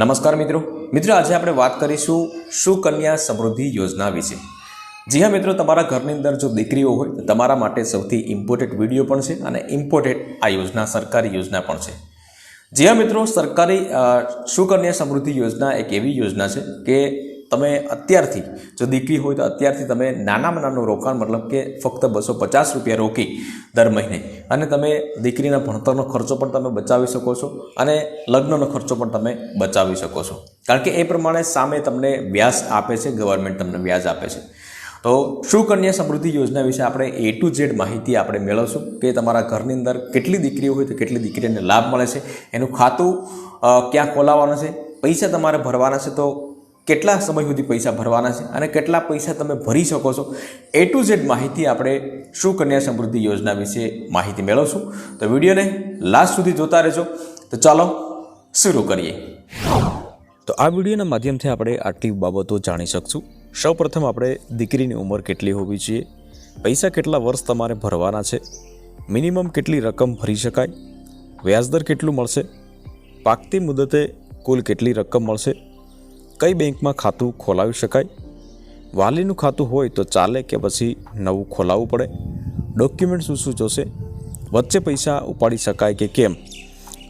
નમસ્કાર મિત્રો. મિત્રો, આજે આપણે વાત કરીશું સુકન્યા સમૃદ્ધિ યોજના વિશે. જી હા મિત્રો, તમારા ઘરની અંદર જો દીકરીઓ હોય, તો તમારા માટે સૌથી ઇમ્પોર્ટન્ટ વીડિયો પણ છે અને ઇમ્પોર્ટન્ટ આ યોજના, સરકારી યોજના પણ છે. જી હા મિત્રો, સરકારી સુકન્યા સમૃદ્ધિ યોજના એક એવી યોજના છે કે તમે અત્યારથી, જો દીકરી હોય તો અત્યારથી તમે નાનામાં નાનું રોકાણ, મતલબ કે ફક્ત બસો પચાસ રૂપિયા રોકી દર મહિને. અને તમે દીકરીના ભણતરનો ખર્ચો પણ તમે બચાવી શકો છો અને લગ્નનો ખર્ચો પણ તમે બચાવી શકો છો. કારણ કે એ પ્રમાણે સામે તમને વ્યાજ આપે છે, ગવર્મેન્ટ તમને વ્યાજ આપે છે. તો સુકન્યા સમૃદ્ધિ યોજના વિશે આપણે એ ટુ ઝેડ માહિતી આપણે મેળવશું? કે તમારા ઘરની અંદર કેટલી દીકરીઓ હોય તો કેટલી દીકરીઓને લાભ મળે છે? એનું ખાતું ક્યાં ખોલાવવાનું છે? પૈસા તમારે ભરવાના છે તો કેટલા સમય સુધી પૈસા ભરવાના છે અને કેટલા પૈસા તમે ભરી શકો છો? એ ટુ ઝેડ માહિતી આપણે સુકન્યા સમૃદ્ધિ યોજના વિશે માહિતી મેળવશું. તો વિડીયોને લાસ્ટ સુધી જોતા રહેજો. તો ચાલો શરૂ કરીએ. તો આ વિડીયોના માધ્યમથી આપણે આટલી બાબતો જાણી શકશું. સૌપ્રથમ આપણે દીકરીની ઉંમર કેટલી હોવી જોઈએ? પૈસા કેટલા વર્ષ તમારે ભરવાના છે? મિનિમમ કેટલી રકમ ભરી શકાય? વ્યાજદર કેટલું મળશે? પાકતી મુદતે કુલ કેટલી રકમ મળશે? કઈ બેંકમાં ખાતું ખોલાવી શકાય? વાલીનું ખાતું હોય તો ચાલે કે પછી નવું ખોલાવવું પડે? ડોક્યુમેન્ટ શું શું જોશે? વચ્ચે પૈસા ઉપાડી શકાય કે કેમ?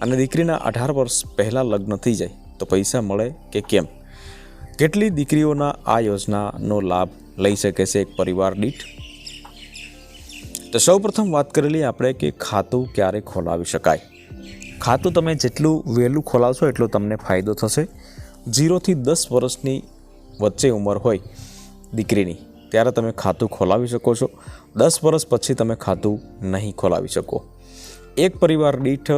અને દીકરીના અઢાર વર્ષ પહેલાં લગ્ન થઈ જાય તો પૈસા મળે કે કેમ? કેટલી દીકરીઓના આ યોજનાનો લાભ લઈ શકે છે એક પરિવાર દીઠ? તો સૌપ્રથમ વાત કરેલી આપણે કે ખાતું ક્યારે ખોલાવી શકાય? ખાતું તમે જેટલું વહેલું ખોલાવશો એટલો તમને ફાયદો થશે. ઝીરોથી દસ વર્ષની વચ્ચે ઉંમર હોય દીકરીની, ત્યારે તમે ખાતું ખોલાવી શકો છો. દસ વર્ષ પછી તમે ખાતું નહીં ખોલાવી શકો. એક પરિવાર દીઠ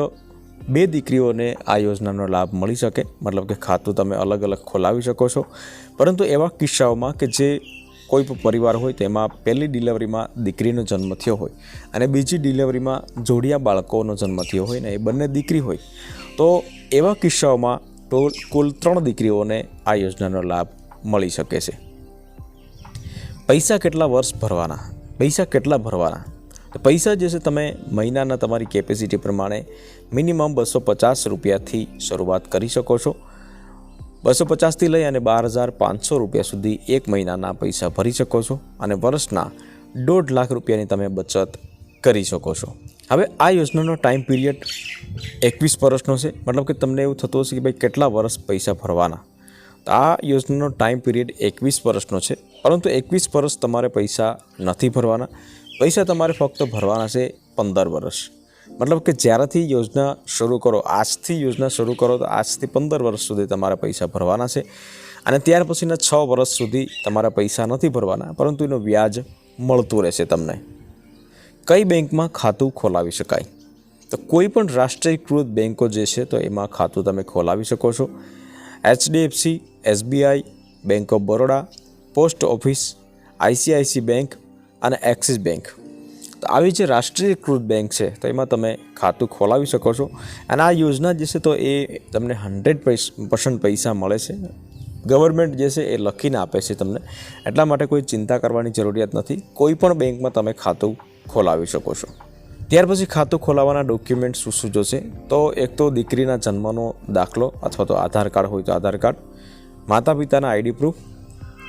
બે દીકરીઓને આ યોજનાનો લાભ મળી શકે, મતલબ કે ખાતું તમે અલગ અલગ ખોલાવી શકો છો. પરંતુ એવા કિસ્સાઓમાં કે જે કોઈ પણ પરિવાર હોય, તેમાં પહેલી ડિલિવરીમાં દીકરીનો જન્મ થયો હોય અને બીજી ડિલિવરીમાં જોડિયા બાળકોનો જન્મ થયો હોય ને એ બંને દીકરી હોય, તો એવા કિસ્સાઓમાં ટોલ કુલ ત્રણ દીકરીઓને આ યોજનાનો લાભ મળી શકે છે. પૈસા કેટલા વર્ષ ભરવાના? પૈસા કેટલા ભરવાના? પૈસા જે છે તમે મહિનાના તમારી કેપેસિટી પ્રમાણે મિનિમમ બસો પચાસ રૂપિયાથી શરૂઆત કરી શકો છો. બસો પચાસથી લઈ અને બાર હજાર પાંચસો રૂપિયા સુધી એક મહિનાના પૈસા ભરી શકો છો અને વર્ષના દોઢ લાખ રૂપિયાની તમે બચત કરી શકો છો. હવે આ યોજનાનો ટાઈમ પીરિયડ એકવીસ વર્ષનો છે. મતલબ કે તમને એવું થતું હશે કે ભાઈ કેટલા વર્ષ પૈસા ભરવાના. તો આ યોજનાનો ટાઈમ પીરિયડ એકવીસ વર્ષનો છે. પરંતુ એકવીસ વર્ષ તમારે પૈસા નથી ભરવાના. પૈસા તમારે ફક્ત ભરવાના છે પંદર વર્ષ. મતલબ કે જ્યારથી યોજના શરૂ કરો, આજથી યોજના શરૂ કરો, તો આજથી પંદર વર્ષ સુધી તમારે પૈસા ભરવાના છે. અને ત્યાર પછીના છ વર્ષ સુધી તમારા પૈસા નથી ભરવાના, પરંતુ એનું વ્યાજ મળતું રહેશે તમને. કઈ બેંકમાં ખાતું ખોલાવી શકાય? તો કોઈ પણ રાષ્ટ્રીયકૃત બેંકો જે છે, તો એમાં ખાતું તમે ખોલાવી શકો છો. HDFC, SBI, bank of Baroda, post office ICICI bank અને એક્સિસ બેંક. તો આવી જે રાષ્ટ્રીયકૃત બેંક છે, તો એમાં તમે ખાતું ખોલાવી શકો છો. અને આ યોજના જે છે, તો એ તમને હંડ્રેડ પર્સન્ટ પૈસા મળે છે. ગવર્મેન્ટ જે છે, એ લખીને આપે છે તમને. એટલા માટે કોઈ ચિંતા કરવાની જરૂરિયાત નથી. કોઈ પણ બેંકમાં તમે ખાતું ખોલાવી શકો છો. ત્યાર પછી ખાતું ખોલાવવાના ડોક્યુમેન્ટ શું શું જોશે? તો એક તો દીકરીના જન્મનો દાખલો અથવા તો આધાર કાર્ડ હોય તો આધાર કાર્ડ માતા પિતાના આઈડી પ્રૂફ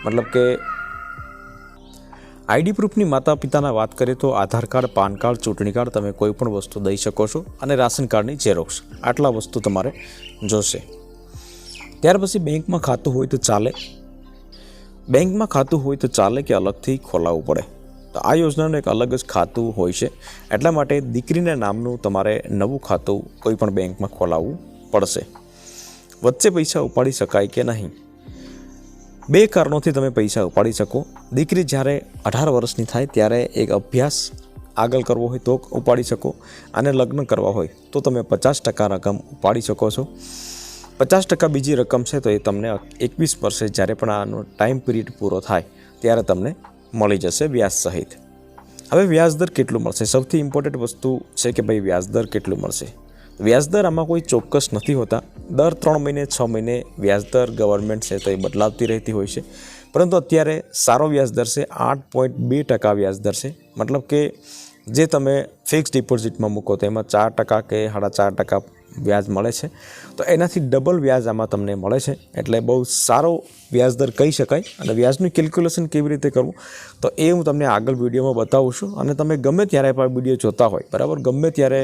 મતલબ કે આઈડી પ્રૂફની માતા પિતાના વાત કરીએ તો આધાર કાર્ડ, પાન કાર્ડ, ચૂંટણી કાર્ડ તમે કોઈ પણ વસ્તુ દઈ શકો છો અને રાશન કાર્ડની ઝેરોક્ષ આટલા વસ્તુ તમારે જોશે. ત્યાર પછી બેંકમાં ખાતું હોય તો ચાલે. બેંકમાં ખાતું હોય તો ચાલે કે અલગથી ખોલાવવું પડે? તો આ યોજનાનું એક અલગ જ ખાતું હોય છે. એટલા માટે દીકરીના નામનું તમારે નવું ખાતું કોઈ પણ બેંકમાં ખોલાવવું પડશે. વચ્ચે પૈસા ઉપાડી શકાય કે નહીં? બે કારણોથી તમે પૈસા ઉપાડી શકો. દીકરી જ્યારે અઢાર વર્ષની થાય ત્યારે એક અભ્યાસ આગળ કરવો હોય તો ઉપાડી શકો અને લગ્ન કરવા હોય તો તમે પચાસ ટકા રકમ ઉપાડી શકો છો. પચાસ ટકા બીજી રકમ છે તો એ તમને એકવીસ વર્ષે જ્યારે પણ આનો ટાઈમ પિરિયડ પૂરો થાય ત્યારે તમને મળી જશે વ્યાજ સહિત. હવે વ્યાજદર કેટલું મળશે? સૌથી ઇમ્પોર્ટન્ટ વસ્તુ છે કે ભાઈ વ્યાજદર કેટલું મળશે? વ્યાજદર આમાં કોઈ ચોક્કસ નથી હોતા. દર ત્રણ મહિને, છ મહિને વ્યાજદર ગવર્મેન્ટ છે તો એ બદલાવતી રહેતી હોય છે. પરંતુ અત્યારે સારો વ્યાજદર છે, આઠ પોઈન્ટ બે ટકા વ્યાજદર છે. મતલબ કે જે તમે ફિક્સ ડિપોઝિટમાં મૂકો તો એમાં ચાર ટકા કે સાડા ચાર ટકા વ્યાજ મળે છે. તો એનાથી ડબલ વ્યાજ આમાં તમને મળે છે. એટલે બહુ સારો વ્યાજદર કહી શકાય. અને વ્યાજનું કેલ્ક્યુલેશન કેવી રીતે કરવું? તો એ હું તમને આગળ વિડીયોમાં બતાવું છું. અને તમે ગમે ત્યારે પણ વીડિયો જોતા હોય, બરાબર? ગમે ત્યારે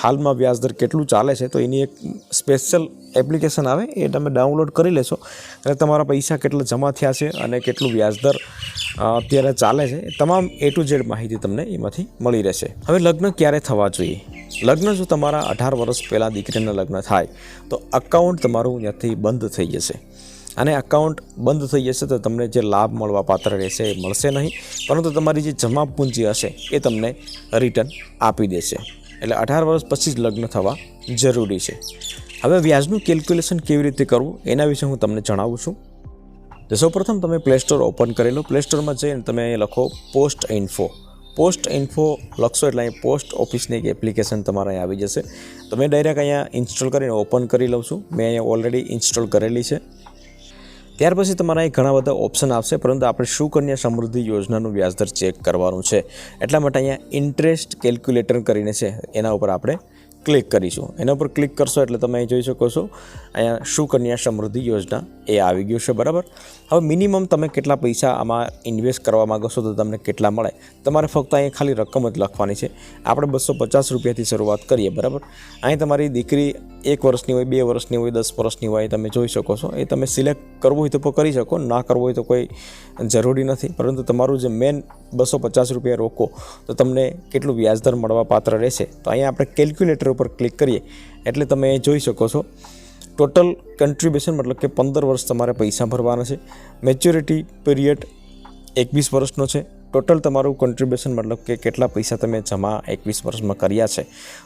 હાલમાં વ્યાજદર કેટલું ચાલે છે, તો એની એક સ્પેશિયલ એપ્લિકેશન આવે, એ તમે ડાઉનલોડ કરી લેશો. અને તમારા પૈસા કેટલા જમા થયા છે અને કેટલું વ્યાજદર અત્યારે ચાલે છે. તમામ એ ટુ ઝેડ માહિતી તમને એમાંથી મળી રહેશે. હવે લગ્ન ક્યારે થવા જોઈએ? લગ્ન જો તમારા અઢાર વર્ષ પહેલાં દીકરીના લગ્ન થાય, તો અકાઉન્ટ તમારું ત્યાંથી બંધ થઈ જશે. અને અકાઉન્ટ બંધ થઈ જશે તો તમને જે લાભ મળવા પાત્ર રહેશે એ મળશે નહીં, પરંતુ તમારી જે જમા પૂંજી હશે એ તમને રિટર્ન આપી દેશે. એટલે અઢાર વર્ષ પછી જ લગ્ન થવા જરૂરી છે. હવે વ્યાજનું કેલ્ક્યુલેશન કેવી રીતે કરવું, એના વિશે હું તમને જણાવું છું. તો સૌપ્રથમ તમે પ્લે સ્ટોર ઓપન કરી લો. પ્લે સ્ટોરમાં જઈને તમે લખો પોસ્ટ ઇન્ફો પોસ્ટ ઇન્ફો લખશો એટલે અહીં પોસ્ટ ઓફિસની એક એપ્લિકેશન તમારે અહીં આવી જશે. તો મેં ડાયરેક્ટ અહીંયા ઇન્સ્ટોલ કરીને ઓપન કરી લઉં છું. મેં અહીંયા ઓલરેડી ઇન્સ્ટોલ કરેલી છે. ત્યાર પછી તમારા અહીં ઘણા બધા ઓપ્શન આવશે, પરંતુ આપણે સુકન્યા સમૃદ્ધિ યોજનાનું વ્યાજદર ચેક કરવાનું છે. એટલા માટે અહીંયા ઇન્ટરેસ્ટ કેલ્ક્યુલેટર કરીને છે, એના ઉપર આપણે ક્લિક કરીશું. એના ઉપર ક્લિક કરશો એટલે તમે અહીં જોઈ શકો છો, અહીંયા સુકન્યા સમૃદ્ધિ યોજના એ આવી ગયું છે, બરાબર? હવે મિનિમમ તમે કેટલા પૈસા આમાં ઇન્વેસ્ટ કરવા માગો છો તો તમને કેટલા મળે? તમારે ફક્ત અહીં ખાલી રકમ જ લખવાની છે. આપણે બસો પચાસ રૂપિયાથી શરૂઆત કરીએ, બરાબર? અહીં તમારી દીકરી એક વર્ષની હોય, બે વર્ષની હોય, દસ વર્ષની હોય, તમે જોઈ શકો છો. એ તમે સિલેક્ટ કરવું હોય તો કરી શકો, ના કરવું હોય તો કોઈ જરૂરી નથી. પરંતુ તમારું જે મેન બસો પચાસ રૂપિયા રોકો, તો તમને કેટલું વ્યાજદર મળવા પાત્ર રહેશે? તો અહીંયા આપણે કેલ્ક્યુલેટર ઉપર ક્લિક કરીએ, એટલે તમે જોઈ શકો છો. ટોટલ કન્ટ્રીબ્યુશન મતલબ કે પંદર વર્ષ તમારે પૈસા ભરવાના છે. મેચ્યોરિટી પીરિયડ એકવીસ વર્ષનો છે. ટોટલ તમારું કન્ટ્રીબ્યુશન મતલબ કે કેટલા પૈસા તમે જમા એકવીસ વર્ષમાં કર્યા છે.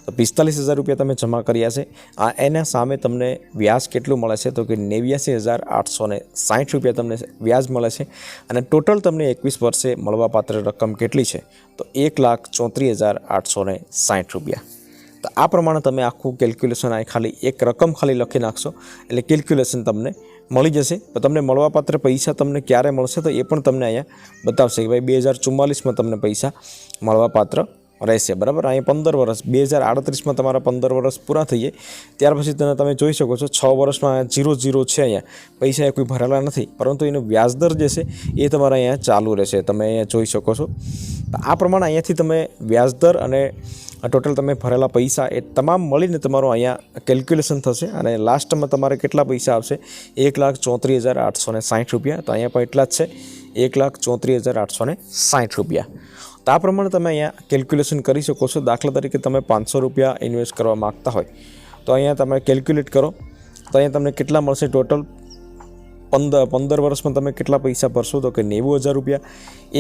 તો પિસ્તાલીસ હજાર રૂપિયા તમે જમા કર્યા છે. આ એના સામે તમને વ્યાજ કેટલું મળે છે? તો કે નેવ્યાસી હજાર આઠસો ને સાઠ રૂપિયા તમને વ્યાજ મળે છે. અને ટોટલ તમને એકવીસ વર્ષે મળવાપાત્ર રકમ કેટલી છે? તો એક લાખ ચોત્રીસ હજાર આઠસો ને સાઠ રૂપિયા. તો આ પ્રમાણે તમે આખું કેલ્ક્યુલેશન આ ખાલી એક રકમ ખાલી લખી નાખશો. એટલે કેલ્ક્યુલેશન તમને મળી જશે. તો તમને મળવાપાત્ર પૈસા તમને ક્યારે મળશે તો એ પણ તમને અહીંયા બતાવશે કે ભાઈ બે હજાર ચુમ્માલીસમાં તમને પૈસા મળવાપાત્ર રહેશે. બરાબર? અહીંયા પંદર વર્ષ, બે હજાર આડત્રીસમાં તમારા પંદર વર્ષ પૂરા થઈ જાય. ત્યાર પછી તેને તમે જોઈ શકો છો છ વર્ષમાં જીરો જીરો છે અહીંયા. પૈસા એ કોઈ ભરેલા નથી. પરંતુ એનું વ્યાજદર જે છે એ તમારા અહીંયા ચાલુ રહેશે. તમે અહીંયા જોઈ શકો છો. તો આ પ્રમાણે અહીંયાથી તમે વ્યાજદર અને ટોટલ તમે ભરેલા પૈસા એ તમામ મળીને તમારું અહીંયા કેલ્ક્યુલેશન થશે અને લાસ્ટમાં તમારે કેટલા પૈસા આવશે? એક લાખ ચોત્રીસ હજાર આઠસો ને સાઠ રૂપિયા. તો અહીંયા પણ એટલા જ છે. એક લાખ ચોત્રીસ હજાર આઠસો ને સાઠ રૂપિયા. તો આ પ્રમાણે તમે અહીંયા કેલ્ક્યુલેશન કરી શકો છો. દાખલા તરીકે તમે પાંચસો રૂપિયા ઇન્વેસ્ટ કરવા માગતા હોય. તો અહીંયા તમે કેલ્ક્યુલેટ કરો. તો અહીંયા તમને કેટલા મળશે ટોટલ? પંદર પંદર વર્ષમાં તમે કેટલા પૈસા ભરશો? તો કે નેવું હજાર રૂપિયા.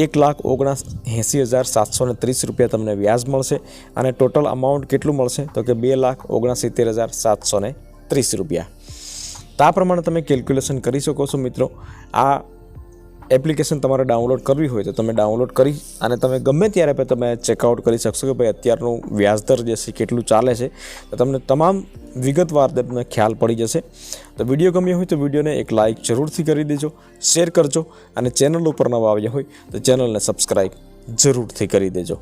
એક લાખ ઓગણા એંસી હજાર સાતસો ને ત્રીસ રૂપિયા તમને વ્યાજ મળશે અને ટોટલ અમાઉન્ટ કેટલું મળશે? તો કે બે લાખ ઓગણસિત્તેર હજાર સાતસો ને ત્રીસ રૂપિયા. તો પ્રમાણે તમે કેલ્ક્યુલેશન કરી શકો છો મિત્રો. આ એપ્લિકેશન તમારે ડાઉનલોડ કરવી હોય તો તમે ડાઉનલોડ કરી અને તમે ગમે ત્યારે પણ તમે ચેકઆઉટ કરી શકશો કે ભાઈ અત્યારનું વ્યાજદર જે છે કેટલું ચાલે છે, તો તમને તમામ વિગતવાર તમને ખ્યાલ પડી જશે. તો વીડિયો ગમ્યો હોય તો વિડીયોને એક લાઇક જરૂરથી કરી દેજો શેર કરજો અને ચેનલ ઉપર નવા આવ્યા હોય તો ચેનલને સબસ્ક્રાઈબ જરૂરથી કરી દેજો.